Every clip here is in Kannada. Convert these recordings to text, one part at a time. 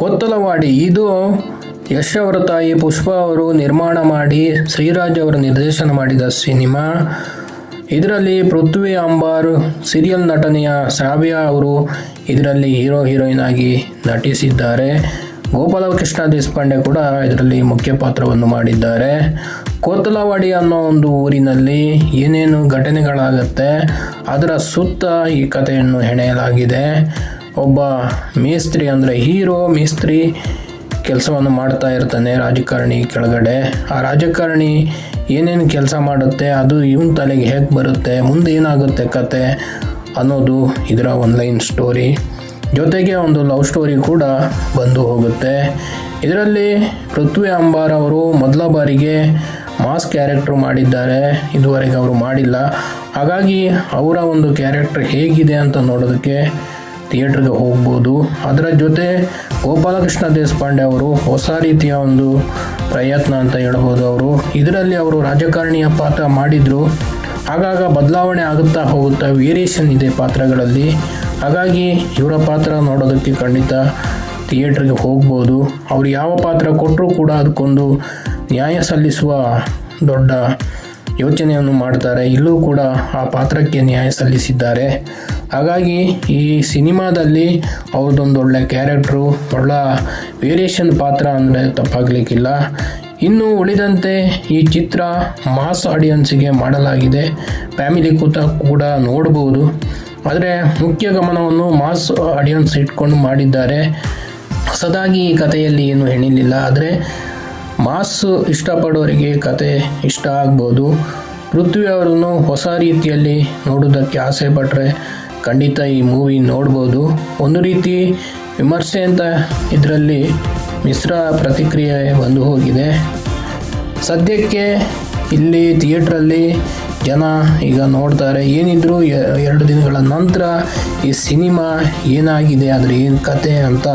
ಕೊತ್ತಲವಾಡಿ. ಇದು ಯಶ್ ಅವರ ತಾಯಿ ಪುಷ್ಪ ಅವರು ನಿರ್ಮಾಣ ಮಾಡಿ ಶ್ರೀರಾಜ್ ಅವರು ನಿರ್ದೇಶನ ಮಾಡಿದ ಸಿನಿಮಾ. ಇದರಲ್ಲಿ ಪೃಥ್ವಿ ಅಂಬಾರ್, ಸೀರಿಯಲ್ ನಟನೆಯ ಸಾವ್ಯ ಅವರು ಇದರಲ್ಲಿ ಹೀರೋ ಹೀರೋಯಿನ್ ಆಗಿ ನಟಿಸಿದ್ದಾರೆ. ಗೋಪಾಲಕೃಷ್ಣ ದೇಶಪಾಂಡೆ ಕೂಡ ಇದರಲ್ಲಿ ಮುಖ್ಯ ಪಾತ್ರವನ್ನು ಮಾಡಿದ್ದಾರೆ. ಕೋತಲವಾಡಿ ಅನ್ನೋ ಒಂದು ಊರಿನಲ್ಲಿ ಏನೇನು ಘಟನೆಗಳಾಗುತ್ತೆ, ಅದರ ಸುತ್ತ ಈ ಕಥೆಯನ್ನು ಹೆಣೆಯಲಾಗಿದೆ. ಒಬ್ಬ ಮೇಸ್ತ್ರಿ ಅಂದರೆ ಹೀರೋ ಮೇಸ್ತ್ರಿ ಕೆಲಸವನ್ನು ಮಾಡ್ತಾ ಇರ್ತಾನೆ ರಾಜಕಾರಣಿ ಕೆಳಗಡೆ. ಆ ರಾಜಕಾರಣಿ ಏನೇನು ಕೆಲಸ ಮಾಡುತ್ತೆ, ಅದು ಇವನ ತಲೆಗೆ ಹೇಗೆ ಬರುತ್ತೆ, ಮುಂದೆ ಏನಾಗುತ್ತೆ ಕತೆ ಅನ್ನೋದು ಇದರ ಒನ್ಲೈನ್ ಸ್ಟೋರಿ ಜೊತೆಗೆ ಒಂದು ಲವ್ ಸ್ಟೋರಿ ಕೂಡ ಬಂದು ಹೋಗುತ್ತೆ. ಇದರಲ್ಲಿ ಪೃಥ್ವಿ ಅಂಬಾರ್ ಅವರು ಮೊದಲ ಬಾರಿಗೆ ಮಾಸ್ ಕ್ಯಾರೆಕ್ಟ್ರು ಮಾಡಿದ್ದಾರೆ. ಇದುವರೆಗೆ ಅವರು ಮಾಡಿಲ್ಲ. ಹಾಗಾಗಿ ಅವರ ಒಂದು ಕ್ಯಾರೆಕ್ಟರ್ ಹೇಗಿದೆ ಅಂತ ನೋಡೋದಕ್ಕೆ ಥಿಯೇಟ್ರಿಗೆ ಹೋಗ್ಬೋದು. ಅದರ ಜೊತೆ ಗೋಪಾಲಕೃಷ್ಣ ದೇಶಪಾಂಡೆ ಅವರು ಹೊಸ ರೀತಿಯ ಒಂದು ಪ್ರಯತ್ನ ಅಂತ ಹೇಳ್ಬೋದು ಅವರು. ಇದರಲ್ಲಿ ಅವರು ರಾಜಕಾರಣಿಯ ಪಾತ್ರ ಮಾಡಿದರು. ಆಗಾಗ ಬದಲಾವಣೆ ಆಗುತ್ತಾ ಹೋಗುತ್ತಾ ವೇರಿಯೇಷನ್ ಇದೆ ಪಾತ್ರಗಳಲ್ಲಿ. ಹಾಗಾಗಿ ಇವರ ಪಾತ್ರ ನೋಡೋದಕ್ಕೆ ಖಂಡಿತ ಥಿಯೇಟ್ರಿಗೆ ಹೋಗ್ಬೋದು. ಅವ್ರು ಯಾವ ಪಾತ್ರ ಕೊಟ್ಟರೂ ಕೂಡ ಅದಕ್ಕೊಂದು ನ್ಯಾಯ ಸಲ್ಲಿಸುವ ದೊಡ್ಡ ಯೋಚನೆಯನ್ನು ಮಾಡ್ತಾರೆ. ಇಲ್ಲೂ ಕೂಡ ಆ ಪಾತ್ರಕ್ಕೆ ನ್ಯಾಯ ಸಲ್ಲಿಸಿದ್ದಾರೆ. ಹಾಗಾಗಿ ಈ ಸಿನಿಮಾದಲ್ಲಿ ಅವ್ರದ್ದೊಂದು ಒಳ್ಳೆ ಕ್ಯಾರೆಕ್ಟ್ರು, ಒಳ್ಳೆ ವೇರಿಯೇಷನ್ ಪಾತ್ರ ಅಂದರೆ ತಪ್ಪಾಗಲಿಕ್ಕಿಲ್ಲ. ಇನ್ನು ಉಳಿದಂತೆ ಈ ಚಿತ್ರ ಮಾಸ್ ಆಡಿಯನ್ಸಿಗೆ ಮಾಡಲಾಗಿದೆ. ಫ್ಯಾಮಿಲಿ ಕೂತ ಕೂಡ ನೋಡ್ಬೋದು. ಆದರೆ ಮುಖ್ಯ ಗಮನವನ್ನು ಮಾಸ್ ಆಡಿಯನ್ಸ್ ಇಟ್ಕೊಂಡು ಮಾಡಿದ್ದಾರೆ. ಹೊಸದಾಗಿ ಈ ಕಥೆಯಲ್ಲಿ ಏನು ಹೆಣಿಲಿಲ್ಲ ಆದರೆ ಮಾಸ್ ಇಷ್ಟಪಡೋರಿಗೆ ಕತೆ ಇಷ್ಟ ಆಗ್ಬೋದು. ಪೃಥ್ವಿ ಅವರನ್ನು ಹೊಸ ರೀತಿಯಲ್ಲಿ ನೋಡೋದಕ್ಕೆ ಆಸೆ ಪಟ್ಟರೆ ಖಂಡಿತ ಈ ಮೂವಿ ನೋಡ್ಬೋದು. ಒಂದು ರೀತಿ ವಿಮರ್ಶೆ ಅಂತ ಇದರಲ್ಲಿ ಮಿಶ್ರ ಪ್ರತಿಕ್ರಿಯೆ ಬಂದು ಹೋಗಿದೆ. ಸದ್ಯಕ್ಕೆ ಇಲ್ಲಿ ಥಿಯೇಟ್ರಲ್ಲಿ ಜನ ಈಗ ನೋಡ್ತಾರೆ, ಏನಿದ್ರು ಎರಡು ದಿನಗಳ ನಂತರ ಈ ಸಿನಿಮಾ ಏನಾಗಿದೆ, ಅದ್ರ ಏನು ಕತೆ ಅಂತ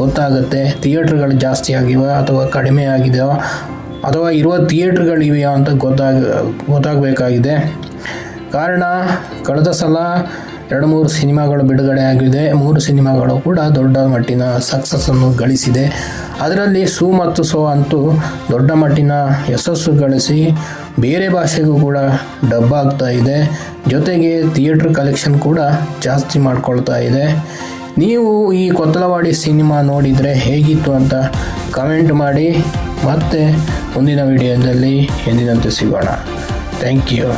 ಗೊತ್ತಾಗುತ್ತೆ. ಥಿಯೇಟ್ರ್ಗಳು ಜಾಸ್ತಿ ಆಗಿವೆ ಅಥವಾ ಕಡಿಮೆ ಆಗಿದೆಯೋ, ಅಥವಾ ಇರುವ ಥಿಯೇಟ್ರ್ಗಳಿವೆಯೋ ಅಂತ ಗೊತ್ತಾಗ, ಗೊತ್ತಾಗಬೇಕಾಗಿದೆ. ಕಾರಣ, ಕಳೆದ ಸಲ ಎರಡು ಮೂರು ಸಿನಿಮಾಗಳು ಬಿಡುಗಡೆ ಆಗಿದೆ. ಮೂರು ಸಿನಿಮಾಗಳು ಕೂಡ ದೊಡ್ಡ ಮಟ್ಟಿನ ಸಕ್ಸಸ್ಸನ್ನು ಗಳಿಸಿದೆ. ಅದರಲ್ಲಿ ಸು ಮತ್ತು ಸೋ ಅಂತೂ ದೊಡ್ಡ ಮಟ್ಟಿನ ಯಶಸ್ಸು ಗಳಿಸಿ ಬೇರೆ ಭಾಷೆಗೂ ಕೂಡ ಡಬ್ ಆಗ್ತಾ ಇದೆ. ಜೊತೆಗೆ ಥಿಯೇಟ್ರ್ ಕಲೆಕ್ಷನ್ ಕೂಡ ಜಾಸ್ತಿ ಮಾಡ್ಕೊಳ್ತಾ ಇದೆ. ನೀವು ಈ ಕೊತ್ತಲವಾಡಿ ಸಿನಿಮಾ ನೋಡಿದರೆ ಹೇಗಿತ್ತು ಅಂತ ಕಮೆಂಟ್ ಮಾಡಿ. ಮತ್ತೆ ಮುಂದಿನ ವಿಡಿಯೋದಲ್ಲಿ ಎಂದಿನಂತೆ ಸಿಗೋಣ. Thank you